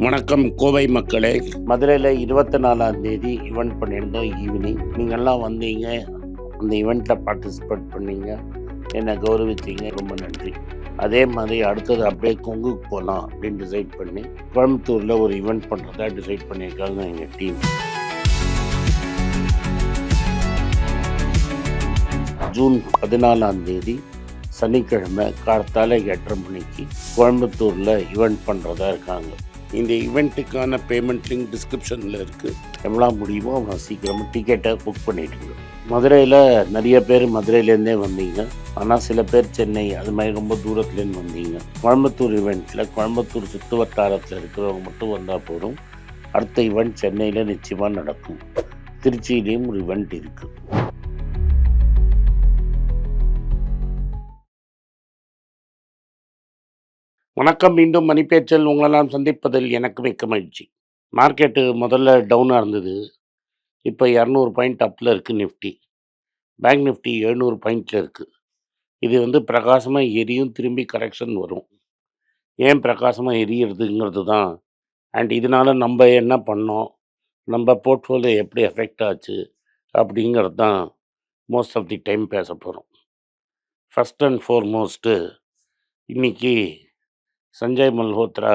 வணக்கம் கோவை மக்களே. மதுரையில் இருபத்தி நாலாம் தேதி ஈவெண்ட் பண்ணியிருந்தோம் ஈவினிங் நீங்கள்லாம் வந்தீங்க அந்த ஈவெண்ட்டில் பார்ட்டிசிபேட் பண்ணீங்க. என்னை கௌரவித்தீங்க ரொம்ப நன்றி. அதே மாதிரி அடுத்தது அப்படியே கொங்குக்கு போகலாம் அப்படின்னு டிசைட் பண்ணி கோயம்புத்தூரில் ஒரு ஈவெண்ட் பண்ணுறதா டிசைட் பண்ணியிருக்காங்க எங்கள் டீம் ஜூன் பதினாலாம் தேதி சனிக்கிழமை கார்த்தால எட்டரை மணிக்கு கோயம்புத்தூரில் ஈவெண்ட் பண்ணுறதா இருக்காங்க. இந்த ஈவெண்ட்டுக்கான பேமெண்ட் லிங்க் டிஸ்கிரிப்ஷனில் இருக்குது எவ்வளோ முடியுமோ அவ்வளோ சீக்கிரமாக டிக்கெட்டை புக் பண்ணிட்டுங்க மதுரையில் நிறைய பேர் மதுரையிலேருந்தே வந்தீங்க. ஆனால் சில பேர் சென்னை அது மாதிரி ரொம்ப தூரத்துலேருந்து வந்தீங்க. கோயம்புத்தூர் இவெண்ட்டில் கோயம்புத்தூர் சுற்று வட்டாரத்தில் இருக்கிறவங்க மட்டும் வந்தால் போதும். அடுத்த ஈவெண்ட் சென்னையில் நிச்சயமாக நடக்கும். திருச்சியிலையும் ஒரு ஈவெண்ட் இருக்குது வணக்கம் மீண்டும் மணிப்பேச்சல். உங்களெல்லாம் சந்திப்பதில் எனக்கு மிக்க மகிழ்ச்சி. மார்க்கெட்டு முதல்ல டவுனாக இருந்தது. இப்போ இரநூறு பாயிண்ட் அப்பில் இருக்குது நிஃப்டி. பேங்க் நிஃப்டி எழுநூறு பாயிண்டில் இருக்குது இது வந்து பிரகாசமாக எரியும் திரும்பி கரெக்ஷன் வரும். ஏன் பிரகாசமாக எரியிறதுங்கிறது தான். அண்ட் இதனால் நம்ம என்ன பண்ணோம்? நம்ம போர்ட்ஃபோலியோ எப்படி எஃபெக்ட் ஆச்சு? அப்படிங்கிறது தான் மோஸ்ட் ஆஃப் தி டைம் பேச போகிறோம் ஃபஸ்ட் அண்ட் ஃபோர்மோஸ்ட்டு இன்னைக்கு சஞ்சய் மல்ஹோத்ரா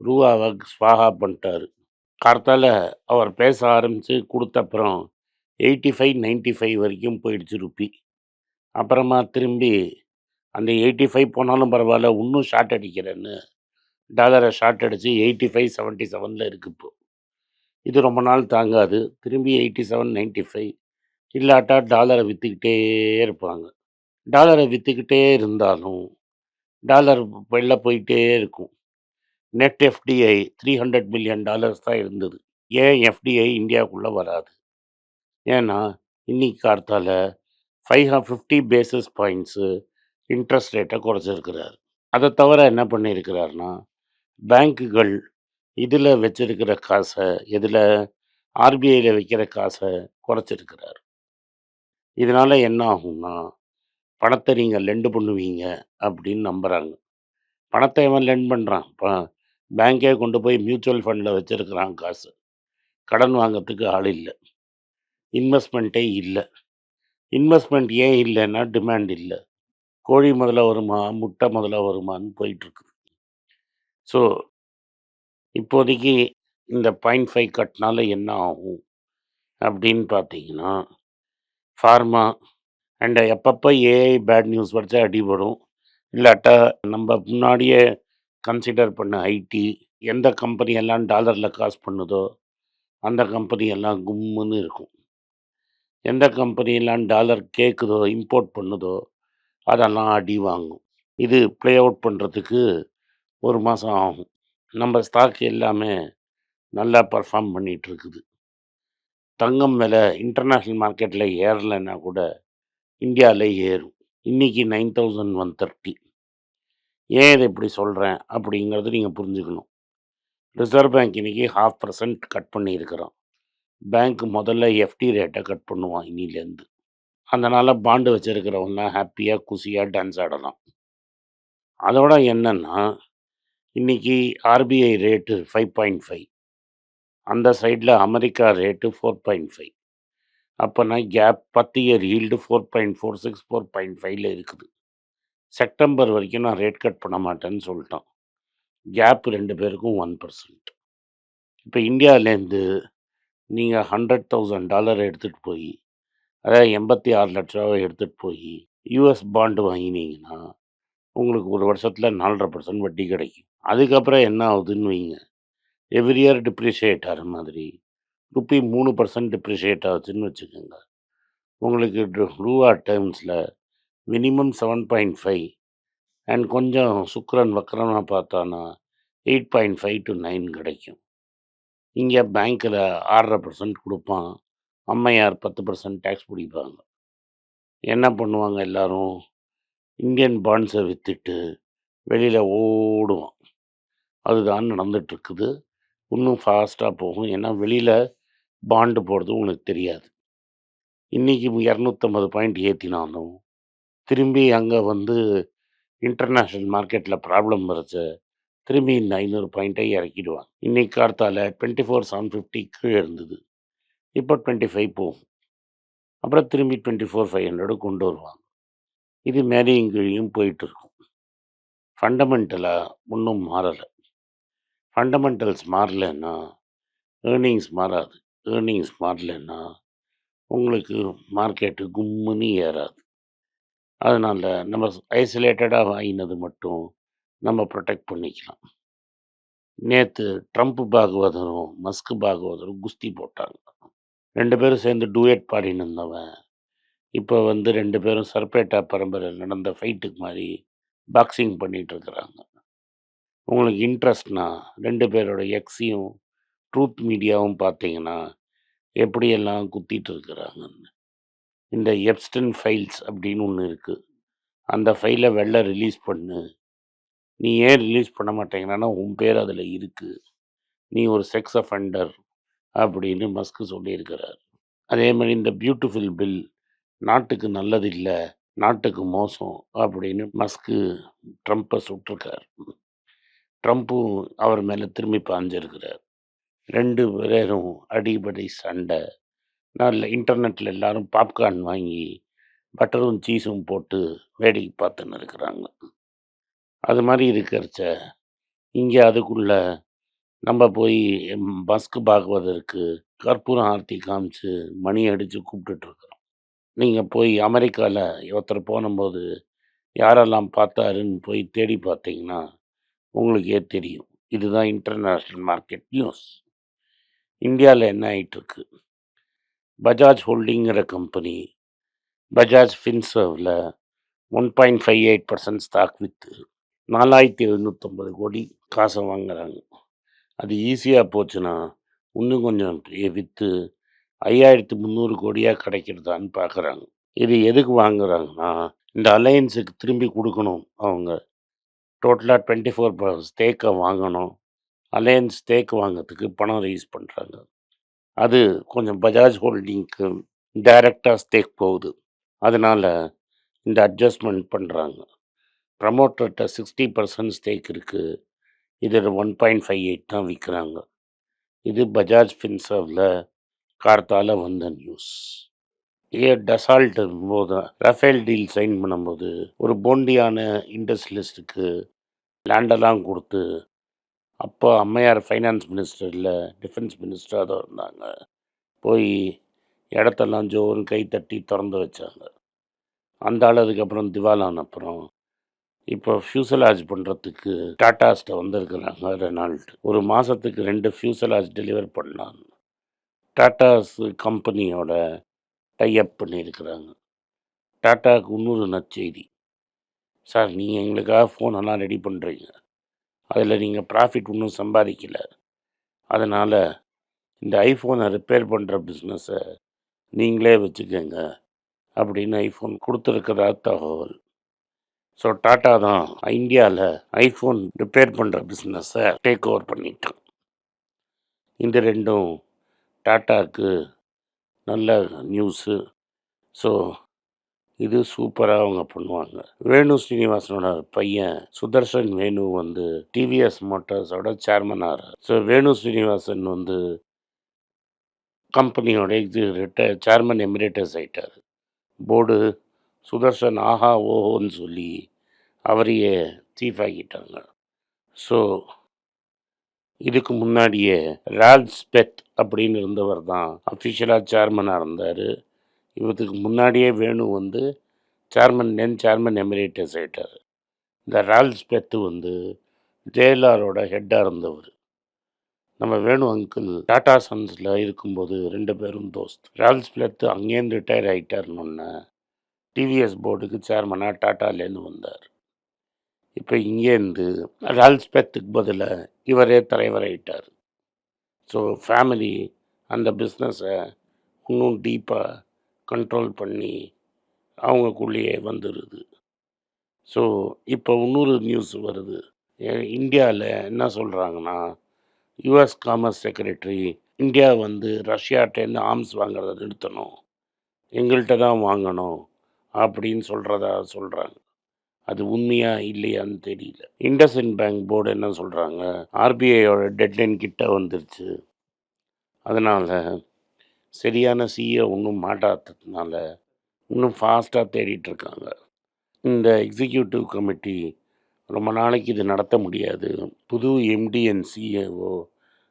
ரூவாவை ஸ்வாகா பண்ணிட்டார். கார்த்தால அவர் பேச ஆரம்பித்து கொடுத்த அப்புறம் எயிட்டி ஃபைவ் நைன்ட்டி ஃபைவ் வரைக்கும் போயிடுச்சு ருப்பி அப்புறமா திரும்பி அந்த எயிட்டி ஃபைவ் போனாலும் பரவாயில்ல இன்னும் ஷார்ட் அடிக்கிறேன்னு டாலரை ஷார்ட் அடித்து எயிட்டி ஃபைவ் செவன்ட்டி செவனில் இருக்கு இப்போ. இது ரொம்ப நாள் தாங்காது. திரும்பி எயிட்டி செவன் நைன்ட்டி ஃபைவ் இல்லாட்டா டாலரை விற்றுக்கிட்டே இருப்பாங்க டாலரை விற்றுக்கிட்டே இருந்தாலும் டாலர் வெளில போயிட்டே இருக்கும். Net FDI three hundred million dollars தான் இருந்தது. ஏன் எஃப்டிஐ இந்தியாவுக்குள்ளே வராது? ஏன்னா இன்னைக்கு கார்த்தால five fifty basis points interest ரேட்டை குறைச்சிருக்கிறார். அதை தவிர என்ன பண்ணியிருக்கிறாருன்னா பேங்க்குகள் இதில் வச்சிருக்கிற காசை இதில் ஆர்பிஐயில் வைக்கிற காசை குறைச்சிருக்கிறார். இதனால் என்ன ஆகும்னா பணத்தை நீங்கள் லெண்டு பண்ணுவீங்க அப்படின்னு நம்புகிறாங்க பணத்தை இவன் லெண்ட் பண்ணுறான் இப்போ பேங்க்கே கொண்டு போய் மியூச்சுவல் ஃபண்டில் வச்சுருக்கிறான் காசு. கடன் வாங்கிறதுக்கு ஆள் இல்லை. இன்வெஸ்ட்மெண்ட்டே இல்லை. இன்வெஸ்ட்மெண்ட் ஏன் இல்லைன்னா டிமாண்ட் இல்லை. கோழி முதல்ல வருமா முட்டை முதல்ல வருமான்னு போயிட்டுருக்கு. ஸோ இப்போதைக்கு இந்த பாயிண்ட் ஃபைவ் கட்னால என்ன ஆகும் அப்படின்னு பார்த்தீங்கன்னா ஃபார்மா அண்ட் எப்பப்போ ஏஐ பேட் நியூஸ் படித்தா அடிபடும் இல்லாட்டா நம்ம முன்னாடியே கன்சிடர் பண்ண ஐடி எந்த கம்பெனி எல்லாம் டாலரில் காசு பண்ணுதோ அந்த கம்பெனி எல்லாம் கும்முன்னு இருக்கும். எந்த கம்பெனி எல்லாம் டாலர் கேட்குதோ இம்போர்ட் பண்ணுதோ அதெல்லாம் அடி வாங்கும். இது ப்ளே அவுட் பண்ணுறதுக்கு ஒரு மாதம் ஆகும். நம்ம ஸ்டாக் எல்லாமே நல்லா பர்ஃபார்ம் பண்ணிகிட்ருக்குது தங்கம் விலை இன்டர்நேஷ்னல் மார்க்கெட்டில் ஏறலைன்னா கூட இந்தியாவில் ஏறும். இன்னைக்கு நைன் தௌசண்ட் ஒன் தேர்ட்டி ஏன் இதை இப்படி சொல்கிறேன் அப்படிங்கிறது நீங்கள் புரிஞ்சுக்கணும். ரிசர்வ் பேங்க் இன்றைக்கி ஹாஃப் பர்சன்ட் கட் பண்ணியிருக்கிறோம் பேங்க் முதல்ல எஃப்டி ரேட்டை கட் பண்ணுவான் இன்னிலேருந்து. அதனால் பாண்டு வச்சுருக்கிறவங்க ஹாப்பியாக குசியாக டான்ஸ் ஆடலாம். அதோட என்னென்னா இன்றைக்கி RBI rate five point five அந்த சைடில் America rate four point five அப்போனா கேப் பத்து year yield four point four six four point ஃபைவ்ல இருக்குது. செப்டம்பர் வரைக்கும் நான் ரேட் கட் பண்ண மாட்டேன்னு சொல்லிட்டோம் கேப் ரெண்டு பேருக்கும் ஒன் பர்சன்ட் இப்போ இந்தியாவிலேருந்து நீங்கள் ஹண்ட்ரட் தௌசண்ட் டாலர் எடுத்துகிட்டு போய் அதாவது எண்பத்தி ஆறு லட்ச ரூபாவை எடுத்துகிட்டு போய் யூஎஸ் பாண்டு வாங்கினீங்கன்னா உங்களுக்கு ஒரு வருஷத்தில் நாலரை பர்சன்ட் வட்டி கிடைக்கும். அதுக்கப்புறம் என்ன ஆகுதுன்னு வைங்க. எவ்ரி இயர் டிப்ரிஷியேட் ஆகிற மாதிரி. ருப்பி மூணு பர்சன்ட் டிப்ரிஷியேட் ஆகுதுன்னு வச்சுக்கோங்க. உங்களுக்கு ரூவா டேர்ம்ஸில் minimum seven point five and கொஞ்சம் சுக்கரன் வக்கரமாக பார்த்தானா eight point five to nine கிடைக்கும். இங்கே பேங்க்கில் ஆறரை பர்சன்ட் கொடுப்பான் அம்மையார் பத்து பர்சன்ட் டேக்ஸ் பிடிப்பாங்க. என்ன பண்ணுவாங்க எல்லோரும்? இந்தியன் பாண்ட்ஸை விற்றுட்டு வெளியில் ஓடுவான். அதுதான் நடந்துட்டுருக்குது இன்னும் ஃபாஸ்ட்டாக போகும். ஏன்னா வெளியில் பாண்டு போடுறது உனக்கு தெரியாது. இன்றைக்கி இரநூத்தம்பது பாயிண்ட் ஏற்றினாலும் திரும்பி அங்கே வந்து இன்டர்நேஷ்னல் மார்க்கெட்டில் ப்ராப்ளம் வரச்ச திரும்பி இந்த ஐநூறு பாயிண்ட்டை இறக்கிடுவாங்க. இன்றைக்கி கார்த்தால டுவெண்ட்டி ஃபோர் செவன் ஃபிஃப்டி கீழே இருந்தது. இப்போ டுவெண்ட்டி ஃபைவ் போகும். அப்புறம் திரும்பி டுவெண்ட்டி ஃபோர் ஃபைவ் ஹண்ட்ரடு கொண்டு வருவாங்க. இது மேலேயும் கீழேயும் போயிட்டு இருக்கும். ஃபண்டமெண்டலாக ஒன்றும் மாறலை. ஃபண்டமெண்டல்ஸ் மாறலைன்னா ஏர்னிங்ஸ் மாறாது. ஏர்னிங்ஸ் மாறலைன்னா உங்களுக்கு மார்க்கெட்டு கும்முன்னு ஏறாது. அதனால் நம்ம ஐசோலேட்டடாக வாங்கினது மட்டும் நம்ம ப்ரொடெக்ட் பண்ணிக்கலாம். நேற்று ட்ரம்ப் பாகவதரும் மஸ்க் பாகவதரும் குஸ்தி போட்டாங்க. ரெண்டு பேரும் சேர்ந்து டூயட் பாடின்னு இருந்தவன் இப்போ வந்து ரெண்டு பேரும் சர்பேட்டா பரம்பரையில் நடந்த ஃபைட்டுக்கு மாதிரி பாக்ஸிங் பண்ணிகிட்ருக்குறாங்க இருக்கிறாங்க. உங்களுக்கு இன்ட்ரெஸ்ட்னா ரெண்டு பேரோட எக்ஸையும் ட்ரூத் மீடியாவும் பார்த்தீங்கன்னா எப்படியெல்லாம் குத்திட்டு இருக்கிறாங்கன்னு இந்த எப்ஸ்டன் ஃபைல்ஸ் அப்படின்னு ஒன்று இருக்குது அந்த ஃபைலை வெளில ரிலீஸ் பண்ணு. நீ ஏன் ரிலீஸ் பண்ண மாட்டேங்கிறான்னா உன் பேர் அதில் இருக்குது நீ ஒரு செக்ஸ் அஃபெண்டர் அப்படின்னு மஸ்க் சொல்லியிருக்கிறார். அதே மாதிரி இந்த பியூட்டிஃபுல் பில் நாட்டுக்கு நல்லது இல்லை நாட்டுக்கு மோசம் அப்படின்னு மஸ்க்கு ட்ரம்ப்பை சுட்டிருக்கார். ட்ரம்ப்பும் அவர் மேலே திரும்பி பாஞ்சிருக்கிறார். ரெண்டு பேரும் அடிபடி சண்டை. நான் இன்டர்நெட்டில் எல்லாரும் பாப்கார்ன் வாங்கி பட்டரும் சீஸும் போட்டு வேடிக்கை பார்த்துன்னு இருக்கிறாங்க. அது மாதிரி இருக்கிறச்ச இங்கே அதுக்குள்ள நம்ம போய் பஸ்க்கு பார்க்குவதற்கு கற்பூரம் ஆர்த்தி காமிச்சு மணி அடித்து கூப்பிட்டுட்ருக்கறோம் நீங்கள் போய் அமெரிக்காவில் ஒருத்தர் போனும்போது யாரெல்லாம் பார்த்தாருன்னு போய் தேடி பார்த்தீங்கன்னா உங்களுக்கே தெரியும். இதுதான் இன்டர்நேஷ்னல் மார்க்கெட் நியூஸ். இந்தியாவில் என்ன ஆகிட்டுருக்கு பஜாஜ் ஹோல்டிங்கிற company Bajaj ஃபின்சர்வில் one point five eight percent stock விற்று நாலாயிரத்தி எழுநூற்றம்பது கோடி காசை வாங்குறாங்க. அது ஈஸியாக போச்சுன்னா இன்னும் கொஞ்சம் விற்று ஐயாயிரத்து முந்நூறு கோடியாக கிடைக்கிறதான்னு பார்க்குறாங்க இது எதுக்கு வாங்குறாங்கன்னா இந்த அலையன்ஸுக்கு திரும்பி கொடுக்கணும் அவங்க. டோட்டலாக டுவெண்ட்டி ஃபோர் ஸ்டேக்கை வாங்கணும். அலையன்ஸ் ஸ்டேக் வாங்கிறதுக்கு பணம் ரைஸ் பண்ணுறாங்க அது கொஞ்சம் பஜாஜ் ஹோல்டிங்க்கு டைரக்டாக ஸ்டேக் போகுது. அதனால் இந்த அட்ஜஸ்ட்மெண்ட் பண்ணுறாங்க ப்ரமோட்டர்கிட்ட சிக்ஸ்டி பர்சன்ட் ஸ்டேக் இருக்குது இதில் ஒன் பாயிண்ட் ஃபைவ் எயிட் தான் விற்கிறாங்க இது பஜாஜ் ஃபின்சர்வில் கார்த்தால வந்த நியூஸ் ஏ டசால்ட் போது ரஃபேல் டீல் சைன் பண்ணும்போது ஒரு போண்டியான இண்டஸ்ட்ரியலிஸ்ட்டுக்கு லேண்டெல்லாம் கொடுத்து அப்போ அம்மையார் ஃபைனான்ஸ் மினிஸ்டர் இல்லை டிஃபென்ஸ் மினிஸ்டராக தான் இருந்தாங்க. போய் இடத்தெல்லாம் ஜோன்னு கை தட்டி திறந்து வச்சாங்க. அந்த ஆள் அதுக்கப்புறம் திவாலான அப்புறம் இப்போ ஃபியூசலாஜ் பண்ணுறதுக்கு டாட்டாஸ்ட்டை வந்திருக்கிறாங்க ரெனால்ட். ஒரு மாதத்துக்கு ரெண்டு ஃபியூசலாஜ் டெலிவர் பண்ணலாம் டாட்டாஸ் கம்பெனியோட டைஅப் பண்ணியிருக்கிறாங்க. டாட்டாவுக்கு இன்னொரு நற்செய்தி. சார் நீங்கள் எங்களுக்காக ஃபோனெல்லாம் ரெடி பண்ணுறீங்க அதில் நீங்கள் ப்ராஃபிட் ஒன்றும் சம்பாதிக்கலை. அதனால் இந்த ஐஃபோனை ரிப்பேர் பண்ணுற பிஸ்னஸை நீங்களே வச்சுக்கோங்க அப்படின்னு ஐஃபோன் கொடுத்துருக்கிறதா தகவல். ஸோ டாட்டா தான் இந்தியாவில் ஐஃபோன் ரிப்பேர் பண்ணுற பிஸ்னஸை டேக் ஓவர் பண்ணிட்டான். இந்த ரெண்டும் டாட்டாவுக்கு நல்ல நியூஸு ஸோ இது சூப்பராக அவங்க பண்ணுவாங்க. வேணு ஸ்ரீனிவாசனோட பையன் சுதர்ஷன் வேணு வந்து டிவிஎஸ் மோட்டார்ஸோட சேர்மன் ஆகிறார் ஸோ வேணு ஸ்ரீனிவாசன் வந்து கம்பெனியோட இது ரிட்டையர் சேர்மன் எமிரேட்டர்ஸ் ஆயிட்டார். போர்டு சுதர்ஷன் ஆஹா ஓஹோன்னு சொல்லி அவரையே சீஃப் ஆக்கிட்டாங்க. ஸோ இதுக்கு முன்னாடியே ரால்ஸ் அப்படின்னு இருந்தவர் தான் அஃபிஷியலாக சேர்மனாக இருந்தார். இவத்துக்கு முன்னாடியே வேணு வந்து சேர்மன் நென் சேர்மன் எமிரேட்டஸ் ஆயிட்டார். இந்த ரால்ஸ் பெத்து வந்து ஜெயலலாரோட ஹெட்டாக இருந்தவர். நம்ம வேணு அங்கிள் டாடா சன்ஸில் இருக்கும்போது ரெண்டு பேரும் தோஸ்த். ரால்ஸ் பிளத்து அங்கேருந்து ரிட்டையர் ஆகிட்டார்னு டிவிஎஸ் போர்டுக்கு சேர்மனாக டாட்டாலேருந்து வந்தார். இப்போ இங்கேருந்து ரால்ஸ் பெத்துக்கு பதிலாக இவரே தலைவராகிட்டார் ஸோ ஃபேமிலி அந்த பிஸ்னஸை இன்னும் டீப்பாக கண்ட்ரோல் பண்ணி அவங்கக்குள்ளேயே வந்துடுது ஸோ இப்போ இன்னொரு நியூஸ் வருது. இந்தியாவில் என்ன சொல்கிறாங்கன்னா யுஎஸ் காமர்ஸ் செக்ரட்டரி இந்தியா வந்து ரஷ்யாட்டேருந்து ஆர்ம்ஸ் வாங்குறத நிறுத்தணும். எங்கள்கிட்ட தான் வாங்கணும் அப்படின்னு சொல்கிறதா சொல்கிறாங்க அது உண்மையா இல்லையான்னு தெரியல. இண்டஸ்இன் பேங்க் போர்டு என்ன சொல்கிறாங்க ஆர்பிஐயோட டெட்லைன் கிட்ட வந்துருச்சு. அதனால் சரியான சிஏ ஒன்றும் மாட்டாததுனால இன்னும் ஃபாஸ்ட்டாக தேடிட்டு இருக்காங்க இந்த எக்ஸிக்யூட்டிவ் கமிட்டி ரொம்ப நாளைக்கு இது நடத்த முடியாது. புது எம்டி அண்ட் சிஏஓ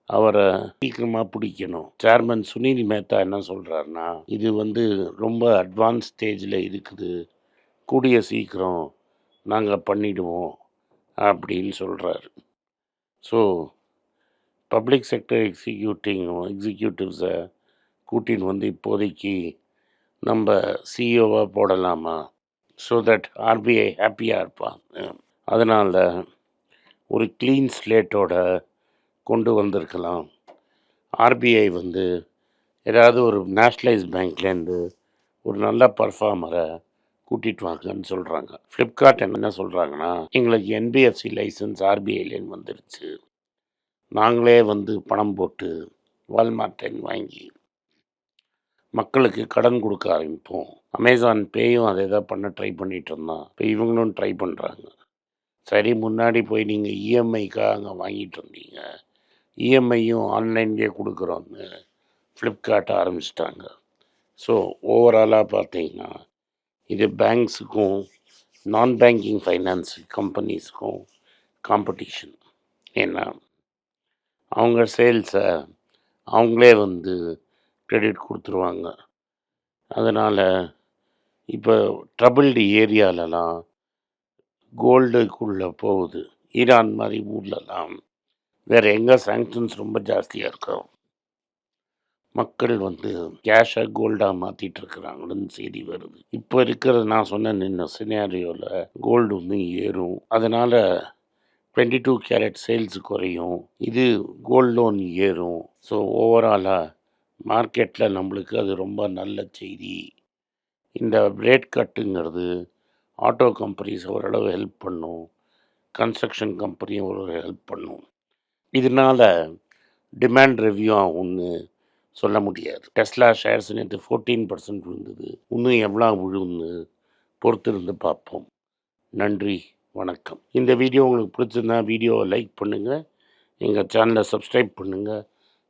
அவரை சீக்கிரமாக பிடிக்கணும். சேர்மன் சுனில் மேத்தா என்ன சொல்கிறாருன்னா இது வந்து ரொம்ப அட்வான்ஸ் ஸ்டேஜில் இருக்குது. கூடிய சீக்கிரம் நாங்கள் பண்ணிடுவோம் அப்படின்னு சொல்கிறாரு ஸோ பப்ளிக் செக்டர் எக்ஸிக்யூட்டிங் எக்ஸிக்யூட்டிவ்ஸை கூட்டின்னு வந்து இப்போதைக்கு நம்ம சிஇஓவாக போடலாமா? ஸோ தட் ஆர்பிஐ ஹாப்பியாக இருப்பாங்க அதனால் ஒரு க்ளீன் ஸ்லேட்டோட கொண்டு வந்திருக்கலாம். ஆர்பிஐ வந்து ஏதாவது ஒரு நேஷ்னலைஸ் பேங்க்லேருந்து ஒரு நல்ல பர்ஃபார்மரை கூட்டிகிட்டு வாங்கன்னு சொல்கிறாங்க ஃப்ளிப்கார்ட் என்ன சொல்கிறாங்கன்னா எங்களுக்கு என்பிஎஃப்சி லைசன்ஸ் ஆர்பிஐலேருந்து வந்துருச்சு. நாங்களே வந்து பணம் போட்டு வால்மார்ட்டன் வாங்கி மக்களுக்கு கடன் கொடுக்க ஆரம்பிப்போம். அமேசான் பேயும் அதை தான் பண்ண ட்ரை பண்ணிட்டு இருந்தான். இப்போ இவங்களும் ட்ரை பண்ணுறாங்க சரி முன்னாடி போய் நீங்கள் இஎம்ஐக்காக அங்கே வாங்கிட்டு இருந்தீங்க இஎம்ஐயும் ஆன்லைன்லேயே கொடுக்குறோன்னு ஃப்ளிப்கார்ட் ஆரம்பிச்சிட்டாங்க. ஸோ ஓவராலாக பார்த்தீங்கன்னா இது பேங்க்ஸுக்கும் நான் பேங்கிங் ஃபைனான்ஸ் கம்பெனிஸுக்கும் காம்படிஷன் ஏன்னா அவங்க சேல்ஸை அவங்களே வந்து கிரெடிட் கொடுத்துருவாங்க. அதனால் இப்போ ட்ரபிள்டு ஏரியாலலாம் கோல்டுக்குள்ளே போகுது. ஈரான் மாதிரி ஊர்லலாம் வேறு எங்கே சாங்ஷன்ஸ் ரொம்ப ஜாஸ்தியாக இருக்கும் மக்கள் வந்து கேஷை கோல்டாக மாற்றிட்டு இருக்கிறாங்கன்னு செய்தி வருது. இப்போ இருக்கிற நான் சொன்ன நின்ன சினாரியோவில் கோல்டு வந்து ஏறும். அதனால் டுவெண்ட்டி டூ கேரட் சேல்ஸ் குறையும். இது கோல்டு லோன் ஏறும். ஸோ ஓவராலாக மார்க்கெட்டில் நம்மளுக்கு அது ரொம்ப நல்ல செய்தி. இந்த ரேட் கட்டுங்கிறது ஆட்டோ கம்பெனிஸ் ஓரளவு ஹெல்ப் பண்ணும். கன்ஸ்ட்ரக்ஷன் கம்பெனியும் ஓரளவு ஹெல்ப் பண்ணும். இதனால் டிமாண்ட் ரெவ்யூ ஒன்று சொல்ல முடியாது. டெஸ்லா ஷேர்ஸ் நேற்று ஃபோர்டீன் பர்சன்ட் விழுந்தது. இன்னும் எவ்வளோ விழுன்னு பொறுத்திருந்து பார்ப்போம். நன்றி வணக்கம். இந்த வீடியோ உங்களுக்கு பிடிச்சிருந்தா வீடியோவை லைக் பண்ணுங்கள் எங்கள் சேனலை சப்ஸ்கிரைப் பண்ணுங்கள்